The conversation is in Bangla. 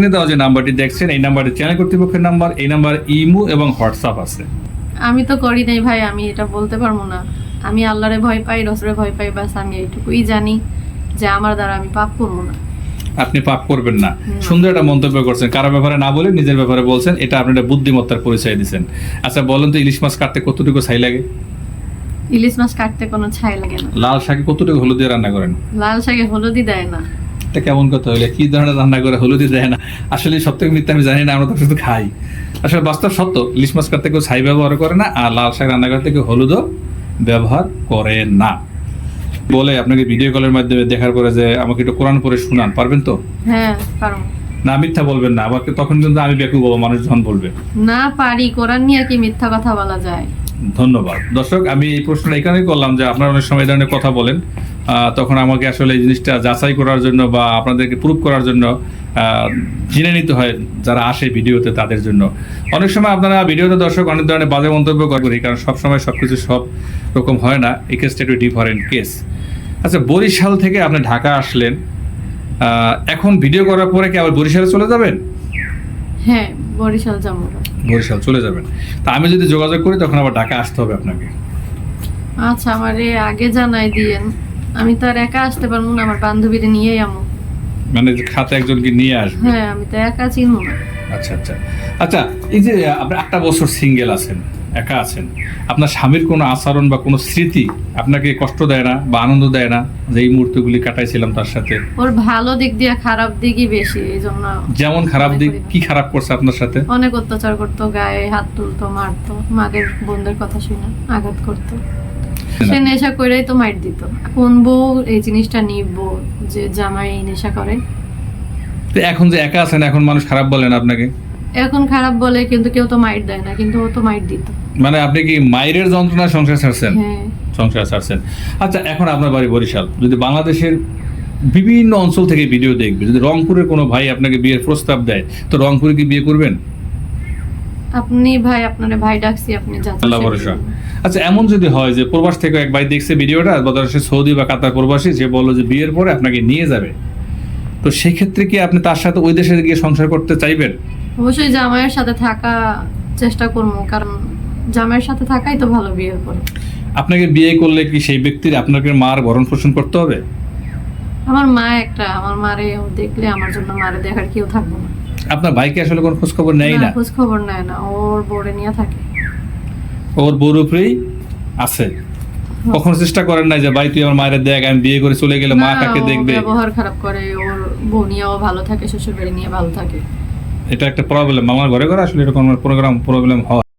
স্ক্রিনে দেওয়া যে নাম্বারটি দেখছেন এই নাম্বারটি চ্যানেল কর্তৃপক্ষের নাম্বার এই নাম্বার ইমো এবং হোয়াটসঅ্যাপ আছে। আমি তো করি নাই ভাই আমি এটা বলতে পারব না। আমি আল্লাহরে ভয় পাই রসরে ভয় পাই বাস আমি এইটুকুই জানি যে আমার দ্বারা আমি পাপ করব না। আপনি পাপ করবেন না। সুন্দর একটা মন্তব্য করছেন। কারও ব্যাপারে না বলে নিজের ব্যাপারে বলছেন এটা আপনি একটা বুদ্ধিমত্তার পরিচয় দিচ্ছেন আচ্ছা বলেন তো ইলিশ মাছ কাটতে কতটুকু ছাই লাগে? ইলিশ মাছ কাটতে কোনো ছাই লাগে না। লাল শাকে কতটুকু হলুদ দিয়ে রান্না করেন? লাল শাকে হলুদি দেয় না। এটা কেমন কথা হইলে কি ধরনের রান্না করে হলুদই দেয় না? আসলে সব থেকে মিথ্যা আমি জানি না আমরা তো শুধু খাই। আসলে বাস্তব সত্য ইলিশ মাছ কাটতে কেউ ছাই ব্যবহার করে না আর লাল শাক রান্না করতে কেউ হলুদও ব্যবহার করে না। বলে আপনাকে ভিডিও কলের মাধ্যমে দেখার পরে যে আমাকে একটু কোরআন পড়ে শুনান পারবেন তো? হ্যাঁ পারব না মিথ্যা বলবেন না আবার তখন কিন্তু আমি বেকুব হব মানুষ যখন বলবে। না পারি কোরআন নিয়ে কি মিথ্যা কথা বলা যায়? ধন্যবাদ। দর্শক, আমি এই প্রশ্নটা এখানেই করলাম যে আপনারা অনেক সময় ধরনের কথা বলেন। তখন আমাকে আসলে এই জিনিসটা যাচাই করার জন্য বা আপনাদেরকে প্রুভ করার জন্য জেনে নিতে হয় যারা আসে ভিডিওতে তাদের জন্য। অনেক সময় আপনারা ভিডিওতে দর্শক অনেক ধরনের বাজে মন্তব্য করি কারণ সবসময় সব কিছু সব রকম হয় না। এই কেসটা একটু ডিফারেন্ট কেস আচ্ছা বরিশাল থেকে আপনি ঢাকা আসলেন এখন ভিডিও করার পরে কি আবার বরিশালে চলে যাবেন? হ্যাঁ বরিশাল যাব। বরিশাল চলে যাবেন। তা আমি যদি যোগাযোগ করি তখন আবার ঢাকা আসতে হবে আপনাকে। আচ্ছা আমারে আগে জানাই দিয়েন। আমি তো আর একা আসতে পারব না আমার বান্ধবীরে নিয়েই আমো। মানে যে খাতে একজনকে নিয়ে আসবে? হ্যাঁ আমি তো একা চিনবো না। আচ্ছা আচ্ছা। আচ্ছা এই যে আপনি একটা বছর সিঙ্গেল আছেন। একা আছেন। আপনার স্বামীর কোনো আচরণ বা কোনো স্মৃতি আপনাকে কষ্ট দেয় না বা আনন্দ দেয় না যে এই মুহূর্তগুলি কাটাইছিলাম তার সাথে? ওর ভালো দিক দিয়ে খারাপ দিকই বেশি এই জন্য যেমন খারাপ দিক। কি খারাপ করছে আপনার সাথে? অনেক অত্যাচার করতো গায়ে হাত তুলতো মারতো মাদের বোনদের কথা শুনে আঘাত করতো। সে নেশা করেই তো মাইট দিত। কোন বউ এই জিনিসটা নিব যে জামাই নেশা করে? তো এখন যে একা আছেন এখন মানুষ খারাপ বলেন আপনাকে? এখন খারাপ বলে কিন্তু কেউ তো মাইট দেয় না কিন্তু ও তো মাইট দিত। মানে আপনি কি মায়ের যন্ত্রণা সংসার ছাড়ছেন? হ্যাঁ। সংসার ছাড়ছেন। আচ্ছা এখন আপনার বাড়ি বরিশাল। যদি বাংলাদেশের বিভিন্ন অঞ্চল থেকে ভিডিও দেখবে যদি রংপুরের কোনো ভাই আপনাকে বিয়ের প্রস্তাব দেয় তো রংপুরে কি বিয়ে করবেন? আপনি ভাই আপনারে ভাই ডাকছি আপনি যাচ্ছেন আল্লাহ ভরসা। আচ্ছা এমন যদি হয় যে প্রবাস থেকে এক ভাই দেখছে ভিডিওটা বা সে সৌদি বা কাতার প্রবাসী যে বলল যে বিয়ের পরে আপনাকে নিয়ে যাবে তো সেই ক্ষেত্রে কি আপনি তার সাথে ওই দেশে গিয়ে সংসার করতে চাইবেন? অবশ্যই জামাইয়ের সাথে থাকা চেষ্টা করব কারণ জামাইয়ের সাথে থাকাই তো ভালো বিয়ের পরে আপনাকে বিয়ে করলে কি সেই ব্যক্তির আপনাকে মার ভরণ পোষণ করতে হবে? আমার মা একটা আমার মারে দেখলে আমার জন্য মারে দেখার কেউ থাকব না। আপনার ভাইকে আসলে কোনো খোঁজ খবর নেই না খোঁজ খবর নেয় না ওর বোর্ডে নিয়ে থাকে। ওর বউর উপরেই আছে। কখনো চেষ্টা করেন না যে ভাই তুই আমার মায়ের দেখ আমি বিয়ে করে চলে গেলে মা কাকে দেখবে? ব্যবহার খারাপ করে ওর বউ নিয়েও ভালো থাকে শ্বশুর বাড়ি নিয়ে ভালো থাকে। এটা একটা প্রবলেম আমার ঘরে ঘরে আসলে এরকম প্রোগ্রাম প্রবলেম হয়।